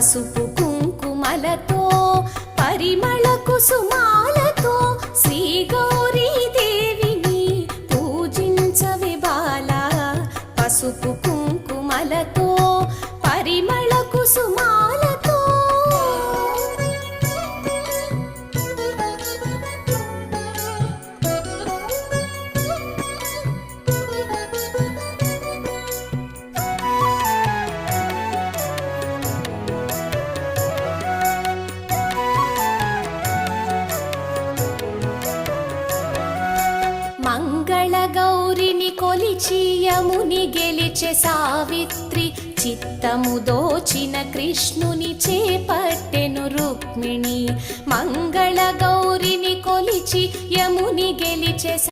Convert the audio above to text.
పసుపు కుంకుమలతో పరిమళ కుసుమాలతో శ్రీ గౌరీ దేవిని పూజించవే బాల. పసుపు కుంకుమలతో పరిమళ కుసుమ మంగళ గౌరిని కొలిచి యముని గెలిచె సావిత్రి చిత్తము దోచిన కృష్ణుని చేపట్టెను రుక్మిణి. మంగళ గౌరిని కొలిచి యముని గెలిచే